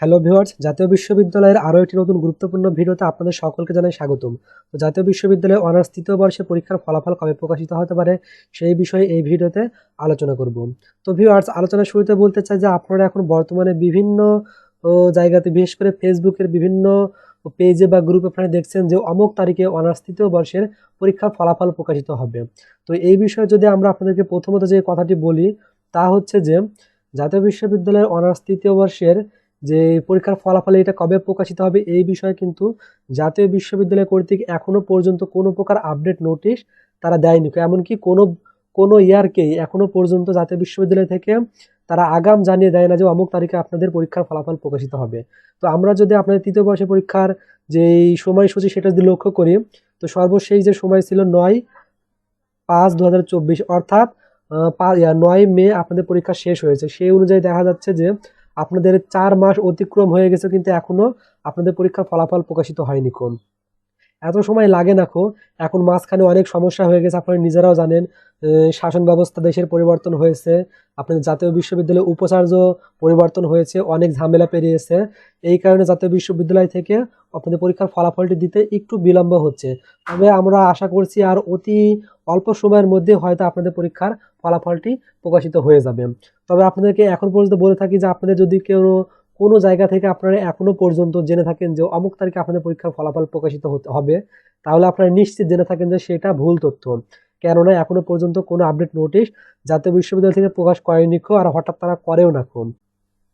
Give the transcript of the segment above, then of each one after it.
Hello viewers জাতীয় বিশ্ববিদ্যালয়ের আরও একটি নতুন গুরুত্বপূর্ণ ভিডিওতে আপনাদের সকলকে জানাই স্বাগতম। তো জাতীয় বিশ্ববিদ্যালয়ে অনার্স তৃতীয় বর্ষে পরীক্ষার ফলাফল কবে প্রকাশিত হতে পারে সেই বিষয়ে এই ভিডিওতে আলোচনা করব। তো ভিউয়ার্স আলোচনার শুরুতে বলতে চাই যে আপনারা এখন বর্তমানে বিভিন্ন জায়গাতে, বিশেষ করে ফেসবুকের বিভিন্ন পেজে বা গ্রুপে আপনারা দেখছেন যে অমুক তারিখে অনার্স তৃতীয় বর্ষের পরীক্ষার ফলাফল প্রকাশিত হবে। তো এই বিষয়ে যদি আমরা আপনাদেরকে প্রথমত যে কথাটি বলি, তা হচ্ছে যে জাতীয় বিশ্ববিদ্যালয়ের অনার্স তৃতীয় বর্ষের যে পরীক্ষার ফলাফল এটা কবে প্রকাশিত হবে এই বিষয়ে কিন্তু জাতীয় বিশ্ববিদ্যালয় কর্তৃক এখনও পর্যন্ত কোনো প্রকার আপডেট নোটিশ তারা দেয়নি। এমনকি কোনো কোনো ইয়ারকেই এখনও পর্যন্ত জাতীয় বিশ্ববিদ্যালয় থেকে তারা আগাম জানিয়ে দেয় না যে অমুক তারিখে আপনাদের পরীক্ষার ফলাফল প্রকাশিত হবে। তো আমরা যদি আপনাদের তৃতীয় বর্ষের পরীক্ষার যেই সময়সূচি সেটা যদি লক্ষ্য করি, তো সর্বশেষ যে সময় ছিল নয় পাঁচ দু অর্থাৎ নয় মে আপনাদের পরীক্ষা শেষ হয়েছে। সেই অনুযায়ী দেখা যাচ্ছে যে আপনাদের চার মাস অতিক্রম হয়ে গেছে কিন্তু এখনও আপনাদের পরীক্ষার ফলাফল প্রকাশিত হয়নি কোন। এত সময় লাগে না খো। এখন মাঝখানে অনেক সমস্যা হয়ে গেছে, আপনারা নিজেরাও জানেন শাসন ব্যবস্থা দেশের পরিবর্তন হয়েছে, আপনাদের জাতীয় বিশ্ববিদ্যালয়ে উপাচার্য পরিবর্তন হয়েছে, অনেক ঝামেলা পেরিয়েছে এই কারণে জাতীয় বিশ্ববিদ্যালয় থেকে আপনাদের পরীক্ষার ফলাফলটি দিতে একটু বিলম্ব হচ্ছে। তবে আমরা আশা করছি আর অতি অল্প সময়ের মধ্যে হয়তো আপনাদের পরীক্ষার ফলাফলটি প্রকাশিত হয়ে যাবে। তবে আপনাদেরকে এখন পর্যন্ত বলে থাকি যে, আপনাদের যদি কেউ কোনো জায়গা থেকে আপনারা এখনও পর্যন্ত জেনে থাকেন যে অমুক তারিখে আপনাদের পরীক্ষার ফলাফল প্রকাশিত হতে, হবে, তাহলে আপনারা নিশ্চিত জেনে থাকেন যে সেটা ভুল তথ্য। কেননা এখনও পর্যন্ত কোনো আপডেট নোটিশ জাতীয় বিশ্ববিদ্যালয় থেকে প্রকাশ করেনি আর হঠাৎ তারা করেও না কোন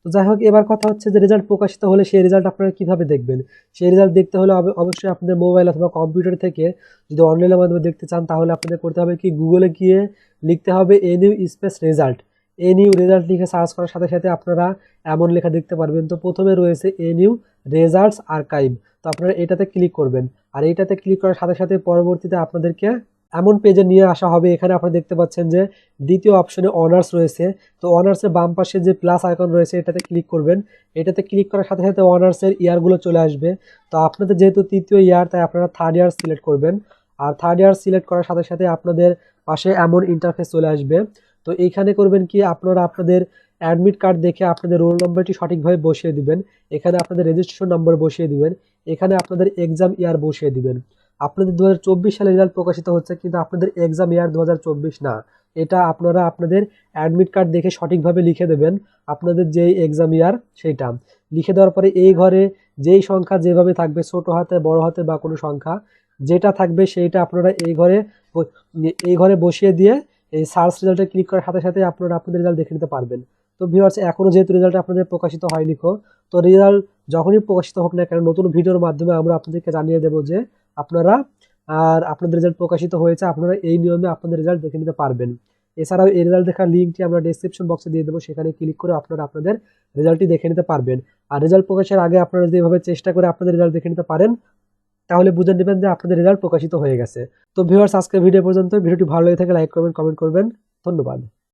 তো যাই হোক, এবার কথা হচ্ছে যে রেজাল্ট প্রকাশিত হলে সেই রেজাল্ট আপনারা কীভাবে দেখবেন? সেই রেজাল্ট দেখতে হলে অবশ্যই আপনাদের মোবাইল অথবা কম্পিউটার থেকে যদি অনলাইনের মাধ্যমে দেখতে চান, তাহলে আপনাদের করতে হবে কি? গুগলে গিয়ে লিখতে হবে a new space result a new result লিখে সার্চ করার সাথে সাথে আপনারা এমন লেখা দেখতে পারবেন। তো প্রথমে রয়েছে এ নিউ রেজাল্টস আর্কাইভ তো আপনারা এটাতে ক্লিক করবেন। আর এইটাতে ক্লিক করার সাথে সাথে পরবর্তীতে আপনাদেরকে এমন পেজে নিয়ে আসা হবে। এখানে আপনারা দেখতে পাচ্ছেন যে দ্বিতীয় অপশনে অনার্স রয়েছে। তো অনার্সের বাম পাশে যে প্লাস আইকন রয়েছে, এটাতে ক্লিক করবেন। এটাতে ক্লিক করার সাথে সাথে অনার্সের ইয়ারগুলো চলে আসবে। তো আপনাদের যেহেতু তৃতীয় ইয়ার তাই আপনারা থার্ড ইয়ার সিলেক্ট করবেন। আর থার্ড ইয়ার সিলেক্ট করার সাথে সাথে আপনাদের পাশে এমন ইন্টারফেস চলে আসবে। তো এইখানে করবেন কি, আপনারা আপনাদের অ্যাডমিট কার্ড দেখে আপনাদের রোল নম্বরটি সঠিকভাবে বসিয়ে দিবেন। এখানে আপনাদের রেজিস্ট্রেশন নম্বর বসিয়ে দিবেন। এখানে আপনাদের এক্সাম ইয়ার বসিয়ে দিবেন। আপনাদের দু হাজার চব্বিশ সালে রেজাল্ট প্রকাশিত হচ্ছে কিন্তু আপনাদের এক্সাম ইয়ার দু হাজার চব্বিশ না। এটা আপনারা আপনাদের অ্যাডমিট কার্ড দেখে সঠিকভাবে লিখে দেবেন আপনাদের যেই এক্সাম ইয়ার সেইটা লিখে দেওয়ার পরে এই ঘরে যেই সংখ্যা যেভাবে থাকবে, ছোট হাতে, বড় হাতে বা কোনো সংখ্যা, যেটা থাকবে সেইটা আপনারা এই ঘরে এই ঘরে বসিয়ে দিয়ে এই সার্চ রেজাল্টে ক্লিক করার সাথে সাথে আপনারা আপনাদের রেজাল্ট দেখে নিতে পারবেন। তো ভিউয়ার্স এখনও যেহেতু রেজাল্ট আপনাদের প্রকাশিত হয়নি খো তো রেজাল্ট যখনই প্রকাশিত হোক না কেন, নতুন ভিডিওর মাধ্যমে আমরা আপনাদেরকে জানিয়ে দেবো যে আপনারা আর আপনাদের রেজাল্ট প্রকাশিত হয়েছে, আপনারা এই নিয়মে আপনাদের রেজাল্ট দেখে নিতে পারবেন। এছাড়াও এই রেজাল্ট দেখার লিঙ্কটি আমরা ডেসক্রিপশন বক্সে দিয়ে দেবো, সেখানে ক্লিক করে আপনারা আপনাদের রেজাল্টটি দেখে নিতে পারবেন। আর রেজাল্ট প্রকাশের আগে আপনারা যদি এভাবে চেষ্টা করে আপনাদের রেজাল্ট দেখে নিতে পারেন তাহলে বুঝে নেবেন যে আপনাদের রেজাল্ট প্রকাশিত হয়ে গেছে। তো ভিউয়ার্স আজকের ভিডিও পর্যন্ত ভিডিওটি ভালো লেগে থাকে লাইক করবেন কমেন্ট করবেন। ধন্যবাদ।